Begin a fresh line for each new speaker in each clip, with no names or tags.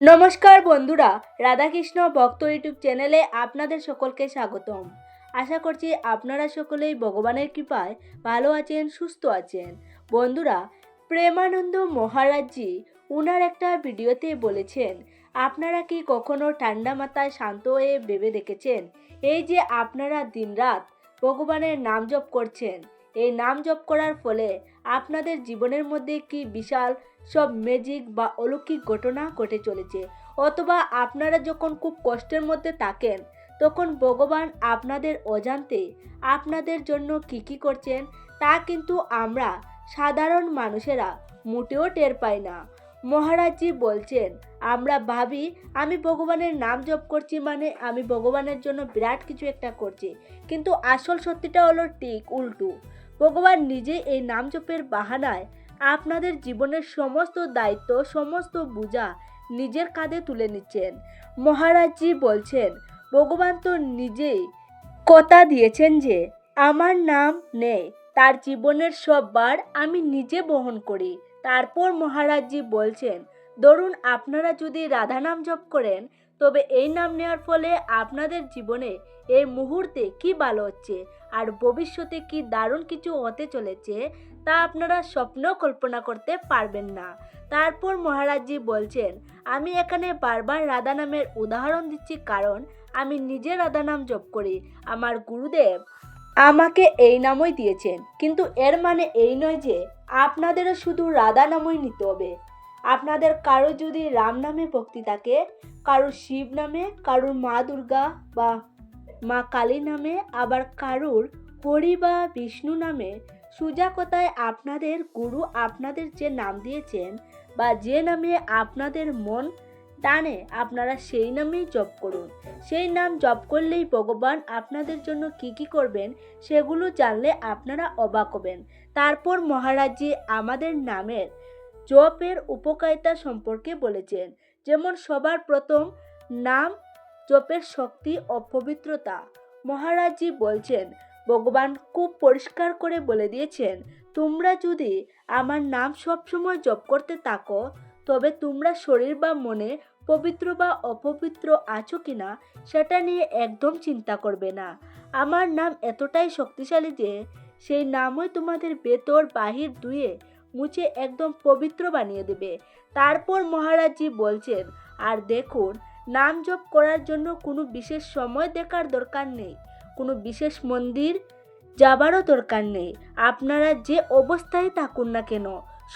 নমস্কার বন্ধুরা, রাধাকৃষ্ণ ভক্ত ইউটিউব চ্যানেলে আপনাদের সকলকে স্বাগতম। আশা করছি আপনারা সকলেই ভগবানের কৃপায় ভালো আছেন, সুস্থ আছেন। বন্ধুরা, প্রেমানন্দ মহারাজজি উনার একটা ভিডিওতে বলেছেন, আপনারা কি কখনো ঠান্ডা মাথায় শান্ত হয়ে ভেবে দেখেছেন? এই যে আপনারা দিনরাত ভগবানের নাম জপ করছেন এই নাম জপ করার ফলে আপনাদের জীবনের মধ্যে কি বিশাল সব ম্যাজিক বা অলৌকিক ঘটনা ঘটে চলেছে? অথবা আপনারা যখন খুব কষ্টের মধ্যে থাকেন, তখন ভগবান আপনাদের অজান্তে আপনাদের জন্য কি কি করছেন তা কিন্তু আমরা সাধারণ মানুষেরা মোটেও টের পাই না। মহারাজজি বলছেন, আমরা ভাবি আমি ভগবানের নাম জপ করছি মানে আমি ভগবানের জন্য বিরাট কিছু একটা করছি। কিন্তু আসল সত্যিটা হলো ঠিক উল্টো। ভগবান নিজে এই নাম জপের বাহানায় আপনাদের জীবনের সমস্ত দায়িত্ব, সমস্ত বোঝা নিজের কাঁধে তুলে নিচ্ছেন। মহারাজজি বলছেন, ভগবান তো নিজেই কথা দিয়েছেন যে, আমার নাম নেই, তার জীবনের সব বার আমি নিজে বহন করি। তারপর মহারাজজি বলছেন, ধরুন আপনারা যদি রাধা নাম জপ করেন তবে এই নাম নেওয়ার ফলে আপনাদের জীবনে এই মুহূর্তে কি ভালো হচ্ছে? আর ভবিষ্যতে কি দারুণ কিছু হতে চলেছে? তা আপনারা স্বপ্নেও কল্পনা করতে পারবেন না। তারপর মহারাজজি বলছেন, আমি এখানে বারবার রাধা নামের উদাহরণ দিচ্ছি কারণ আমি নিজে রাধা নাম জপ করি। আমার গুরুদেব আমাকে এই নামই দিয়েছেন। কিন্তু এর মানে এই নয় যে আপনাদেরও শুধু রাধা নামই নিতে হবে। আপনাদের কারও যদি রাম নামে ভক্তি থাকে, কারও শিব নামে কারোর মা দুর্গা বা মা কালী নামে, আবার কারুর হরি বা বিষ্ণু নামে সুজা কথায় আপনাদের গুরু আপনাদের যে নাম দিয়েছেন বা যে নামে আপনাদের মন টানে, আপনারা সেই নামেই জপ করুন। সেই নাম জপ করলেই ভগবান আপনাদের জন্য কি কি করবেন সেগুলো জানলে আপনারা অবাক হবেন। তারপর মহারাজজি আমাদের নামের জপের উপকারিতা সম্পর্কে বলেছেন। যেমন সবার প্রথম নাম, জপের শক্তি ও পবিত্রতা মহারাজজি বলছেন, ভগবান খুব পরিষ্কার করে বলে দিয়েছেন, তোমরা যদি আমার নাম সবসময় জপ করতে থাকো, তবে তোমরা শরীর বা মনে পবিত্র বা অপবিত্র আছো কিনা সেটা নিয়ে একদম চিন্তা করবে না। আমার নাম এতটাই শক্তিশালী যে, সেই নামই তোমাদের ভেতর, বাহির ধুয়ে মুছে একদম পবিত্র বানিয়ে দেবে। তারপর মহারাজজি বলছেন, আর দেখুন, নাম জপ করার জন্য কোনো বিশেষ সময় দেখার দরকার নেই। কোনো বিশেষ মন্দির যাবারও দরকার নেই। আপনারা যে অবস্থায় থাকুন না কেন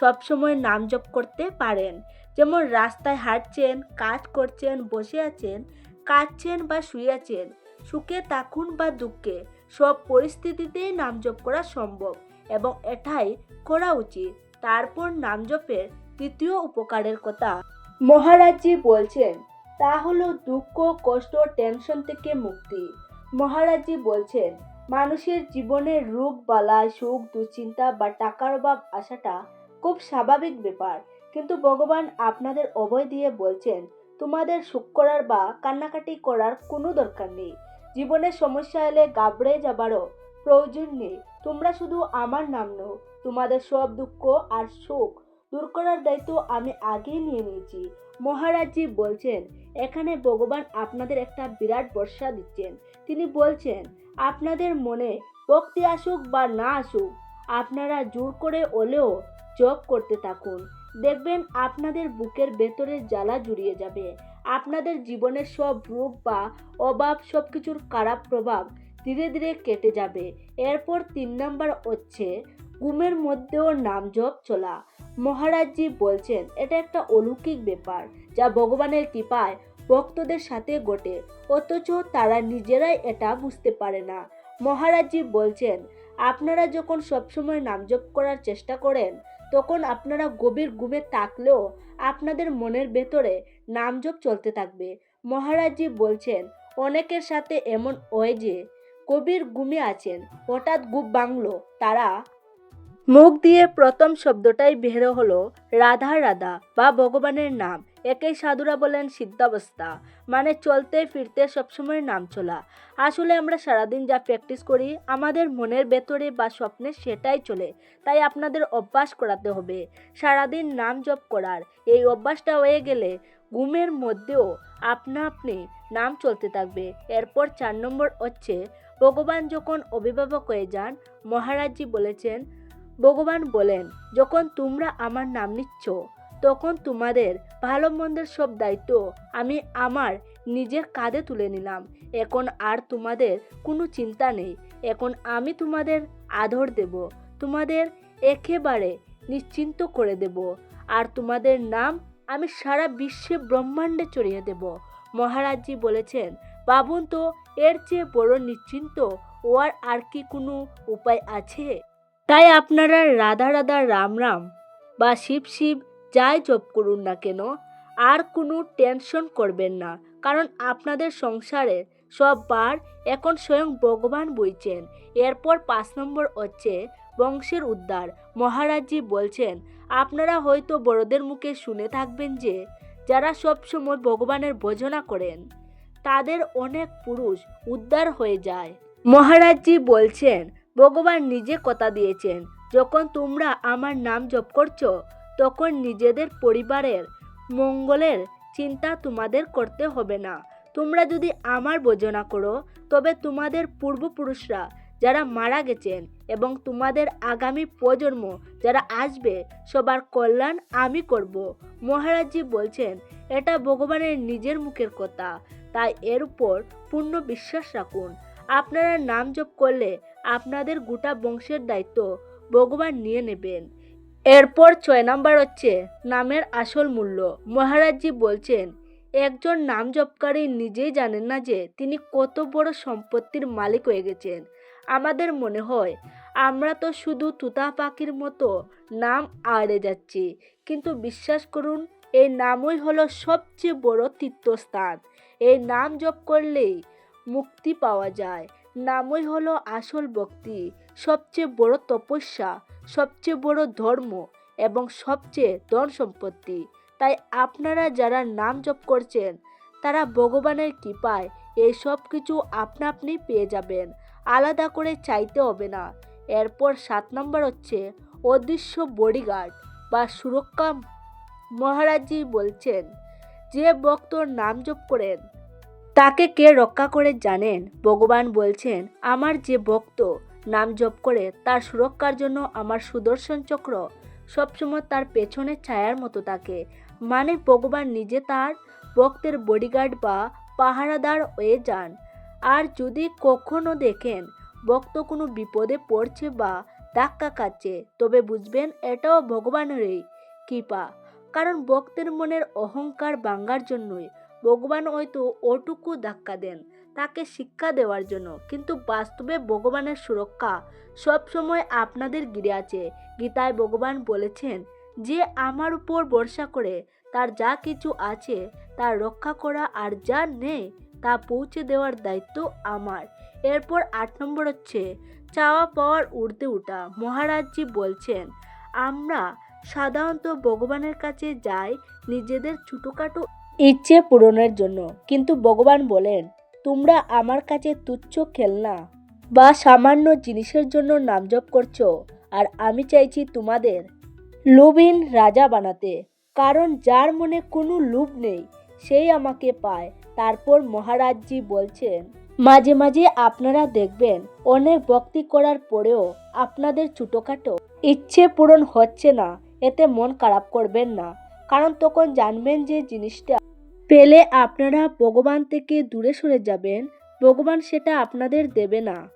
সবসময় নাম জপ করতে পারেন। যেমন রাস্তায় হাঁটছেন, কাজ করছেন, বসে আছেন, কাঁদছেন বা শুয়ে আছেন, সুখে থাকুন বা দুঃখে, সব পরিস্থিতিতেই নাম জপ করা সম্ভব এবং এটাই করা উচিত। তারপর নাম জপের তৃতীয় উপকারের কথা। মহারাজজি বলছেন, তা হলো দুঃখ, কষ্ট, টেনশন থেকে মুক্তি। মহারাজজি বলছেন, মানুষের জীবনে রোগ বালায় সুখ, দুশ্চিন্তা বা টাকার অভাব আসাটা খুব স্বাভাবিক ব্যাপার। কিন্তু ভগবান আপনাদের অভয় দিয়ে বলছেন, তোমাদের সুখ করার বা কান্নাকাটি করার কোনো দরকার নেই। জীবনের সমস্যা এলে গাবড়ে যাবারও প্রয়োজন নেই। তোমরা শুধু আমার নাম নাও। তোমাদের সব দুঃখ আর সুখ দূর করার দায়িত্ব আমি আগেই নিয়ে নিয়েছি। মহারাজজি বলছেন, এখানে ভগবান আপনাদের একটা বিরাট বর্ষা দিচ্ছেন। তিনি বলছেন, আপনাদের মনে ভক্তি আসুক বা না আসুক, আপনারা জোর করে হলেও জপ করতে থাকুন। দেখবেন আপনাদের বুকের ভেতরের জ্বালা জুড়িয়ে যাবে। আপনাদের জীবনের সব রোগ বা অভাব সব কিছুর খারাপ প্রভাব ধীরে ধীরে কেটে যাবে। এরপর তিন নাম্বার হচ্ছে ঘুমের মধ্যেও নাম জপ চলা। মহারাজজি বলছেন, এটা একটা অলৌকিক ব্যাপার যা ভগবানের কৃপায় ভক্তদের সাথে ঘটে। অথচ তারা নিজেরাই এটা বুঝতে পারে না। মহারাজজি বলছেন, আপনারা যখন সবসময় নাম জপ করার চেষ্টা করেন, তখন আপনারা গভীর ঘুমে থাকলেও আপনাদের মনের ভেতরে নাম জপ চলতে থাকবে। মহারাজজি বলছেন, অনেকের সাথে এমন হয় যে গভীর গুমে আছেন। হঠাৎ গুপ ভাঙলো। তারা মুখ দিয়ে প্রথম শব্দটাই বের হলো, রাধা রাধা বা ভগবানের নাম। একেই সাধুরা বলেন সিদ্ধাবস্থা। মানে চলতে ফিরতে সবসময় নাম চলা। আসলে আমরা সারাদিন যা প্র্যাকটিস করি, আমাদের মনের ভেতরে বা স্বপ্নে সেটাই চলে। তাই আপনাদের অভ্যাস করাতে হবে। সারাদিন নাম জপ করার। এই অভ্যাসটা হয়ে গেলে ঘুমের মধ্যেও আপনা আপনি নাম চলতে থাকবে। এরপর চার নম্বর হচ্ছে ভগবান যখন অভিভাবক হয়ে যান, মহারাজজি বলেছেন, ভগবান বলেন, যখন তোমরা আমার নাম নিচ্ছ, তখন তোমাদের ভালো মন্দের সব দায়িত্ব আমি আমার নিজের কাঁধে তুলে নিলাম। এখন আর তোমাদের কোনো চিন্তা নেই। এখন আমি তোমাদের আদর দেব, তোমাদের একেবারে নিশ্চিন্ত করে দেব। আর তোমাদের নাম আমি সারা বিশ্বে ব্রহ্মাণ্ডে চড়িয়ে দেব। মহারাজজি বলেছেন ভাবুন তো এর চেয়ে বড় নিশ্চিন্ত হওয়ার আর কি কোনো উপায় আছে? তাই আপনারা রাধা রাধা রাম রাম বা শিব শিব যাই জপ করুন না কেন, আর কোনো টেনশন করবেন না, কারণ আপনাদের সংসারে সব বার এখন স্বয়ং ভগবান বইছেন। এরপর পাঁচ নম্বর হচ্ছে বংশের উদ্ধার। মহারাজজি বলছেন, আপনারা হয়তো বড়দের মুখে শুনে থাকবেন যে, যারা সবসময় ভগবানের ভজনা করেন। তাদের অনেক পুরুষ উদ্ধার হয়ে যায়। মহারাজজি বলছেন, ভগবান নিজে কথা দিয়েছেন। যখন তোমরা আমার নাম জপ করছ, তখন নিজেদের পরিবারের মঙ্গলের চিন্তা তোমাদের করতে হবে না। তোমরা যদি আমার বোঝনা করো, তবে তোমাদের পূর্বপুরুষরা যারা মারা গেছেন এবং তোমাদের আগামী প্রজন্ম যারা আসবে, সবার কল্যাণ আমি করব। মহারাজজি বলছেন, এটা ভগবানের নিজের মুখের কথা। তাই এর উপর পূর্ণ বিশ্বাস রাখুন। আপনারা নাম জপ করলে আপনাদের গোটা বংশের দায়িত্ব ভগবান নিয়ে নেবেন। এরপর ছয় নাম্বার হচ্ছে নামের আসল মূল্য। মহারাজজি বলছেন, একজন নাম জপকারী নিজেই জানেন না যে তিনি কত বড় সম্পত্তির মালিক হয়ে গেছেন। আমাদের মনে হয়, আমরা তো শুধু তুতা পাখির মতো নাম আড়ে যাচ্ছি। কিন্তু বিশ্বাস করুন, এই নামই হলো সবচেয়ে বড় তীর্থস্থান। এই নাম জপ করলেই মুক্তি পাওয়া যায়। নামই হলো আসল ভক্তি। সবচেয়ে বড় তপস্যা, সবচেয়ে বড় ধর্ম এবং সবচেয়ে ধন সম্পত্তি। তাই আপনারা যারা নাম জপ করছেন, তারা ভগবানের কৃপায় এই সব কিছু আপনা আপনি পেয়ে যাবেন। আলাদা করে চাইতে হবে না। এরপর সাত নম্বর হচ্ছে অদৃশ্য বডিগার্ড বা সুরক্ষা মহারাজজি বলছেন যে ভক্তর নাম জপ করেন, তাকে কে রক্ষা করে জানেন? ভগবান বলছেন, আমার যে ভক্ত নাম জপ করে, তার সুরক্ষার জন্য আমার সুদর্শন চক্র সবসময় তার পেছনে ছায়ার মতো থাকে। মানে ভগবান নিজে তার ভক্তের বডিগার্ড বা পাহারাদার হয়ে যান। আর যদি কখনো দেখেন ভক্ত কোনো বিপদে পড়ছে বা ধাক্কা খাচ্ছে, তবে বুঝবেন এটাও ভগবানেরই কৃপা। কারণ ভক্তের মনের অহংকার ভাঙ্গার জন্যই ভগবান হয়তো ওটুকু ধাক্কা দেন, তাকে শিক্ষা দেওয়ার জন্য। কিন্তু বাস্তবে ভগবানের সুরক্ষা সবসময় আপনাদের গিরে আছে। গীতায় ভগবান বলেছেন, যে আমার উপর ভরসা করে, তার যা কিছু আছে, তার রক্ষা করা আর যা নেই, তা পৌঁছে দেওয়ার দায়িত্ব আমার। এরপর আট নম্বর হচ্ছে, চাওয়া পাওয়ার উড়তে উঠা। মহারাজজি বলছেন, আমরা সাধারণত ভগবানের কাছে যায় নিজেদের ছোটোখাটো ইচ্ছে পূরণের জন্য। কিন্তু ভগবান বলেন, তোমরা আমার কাছে তুচ্ছ খেলনা বা সামান্য জিনিসের জন্য নামজপ করছ, আর আমি চাইছি তোমাদের লোভহীন রাজা বানাতে। কারণ যার মনে কোনো লোভ নেই, সেই আমাকে পায়। তারপর মহারাজজি বলছেন, মাঝে মাঝে আপনারা দেখবেন, অনেক ভক্তি করার পরেও আপনাদের ছোটোখাটো ইচ্ছে পূরণ হচ্ছে না। এতে মন খারাপ করবেন না। কারণ তখন জানবেন যে জিনিসটা পেলে আপনারা ভগবান থেকে দূরে সরে যাবেন, ভগবান সেটা আপনাদের দেবে না।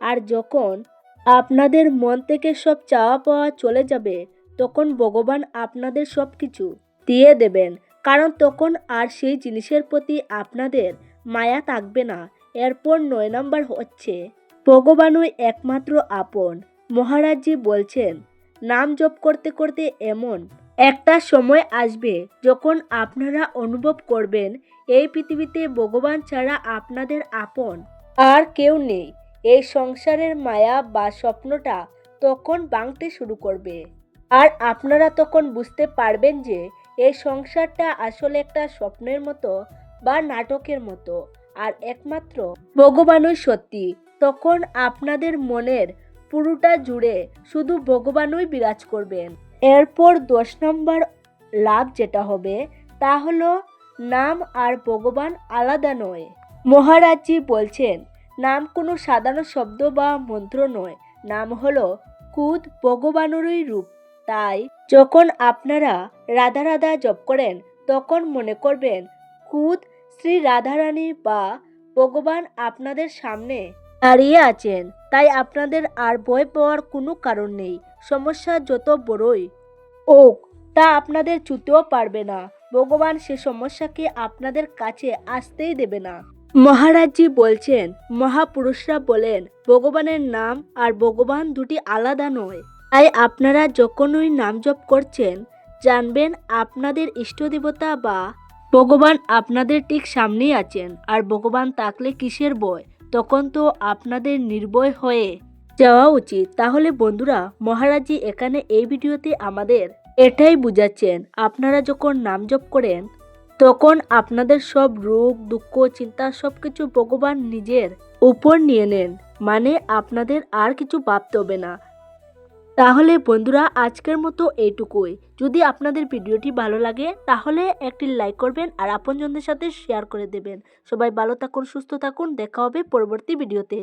আর যখন আপনাদের মন থেকে সব চাওয়া পাওয়া চলে যাবে, তখন ভগবান আপনাদের সব কিছু দিয়ে দেবেন। কারণ তখন আর সেই জিনিসের প্রতি আপনাদের মায়া থাকবে না। এরপর নয় নম্বর হচ্ছে, ভগবানই একমাত্র আপন। মহারাজজি বলছেন নাম জপ করতে করতে এমন একটা সময় আসবে যখন আপনারা অনুভব করবেন, এই পৃথিবীতে ভগবান ছাড়া আপনাদের আপন আর কেউ নেই। এই সংসারের মায়া বা স্বপ্নটা তখন বাংতে শুরু করবে। আর আপনারা তখন বুঝতে পারবেন যে, এই সংসারটা আসলে একটা স্বপ্নের মতো বা নাটকের মতো। আর একমাত্র ভগবানই সত্যি। তখন আপনাদের মনের পুরোটা জুড়ে শুধু ভগবানই বিরাজ করবেন। এরপর দশ নম্বর লাভ যেটা হবে, তা হলো নাম আর ভগবান আলাদা নয়। মহারাজজি বলছেন, নাম কোনো সাধারণ শব্দ বা মন্ত্র নয়, নাম হলো কুদ ভগবানেরই রূপ। তাই যখন আপনারা রাধা রাধা জপ করেন, তখন মনে করবেন কুদ শ্রী রাধারানী বা ভগবান আপনাদের সামনে দাঁড়িয়ে আছেন, তাই আপনাদের আর ভয় পাওয়ার কোনো কারণ নেই, সমস্যা যত বড়ই হোক, তা আপনাদের ছুতেও পারবে না। ভগবান সে সমস্যাকে আপনাদের কাছে আসতেই দেবে না। মহারাজজি বলছেন, মহাপুরুষরা বলেন, ভগবানের নাম আর ভগবান দুটি আলাদা নয়। তাই আপনারা যখনই নাম জপ করছেন, জানবেন আপনাদের ইষ্টদেবতা বা ভগবান আপনাদের ঠিক সামনেই আছেন, আর ভগবান থাকলে কিসের বয় তখন তো আপনাদের নির্ভয় হয়ে যাওয়া উচিত। তাহলে বন্ধুরা মহারাজজি এখানে এই ভিডিওতে আমাদের এটাই বুঝাচ্ছেন। আপনারা যখন নাম জপ করেন, তখন আপনাদের সব রোগ, দুঃখ, চিন্তা সব কিছু ভগবান নিজের উপর নিয়ে নেন। মানে আপনাদের আর কিছু ভাবতে হবে না। তাহলে বন্ধুরা, আজকের মতো এইটুকুই। যদি আপনাদের ভিডিওটি ভালো লাগে, তাহলে একটি লাইক করবেন আর আপনজনদের সাথে শেয়ার করে দেবেন। সবাই ভালো থাকুন, সুস্থ থাকুন, দেখা হবে পরবর্তী ভিডিওতে।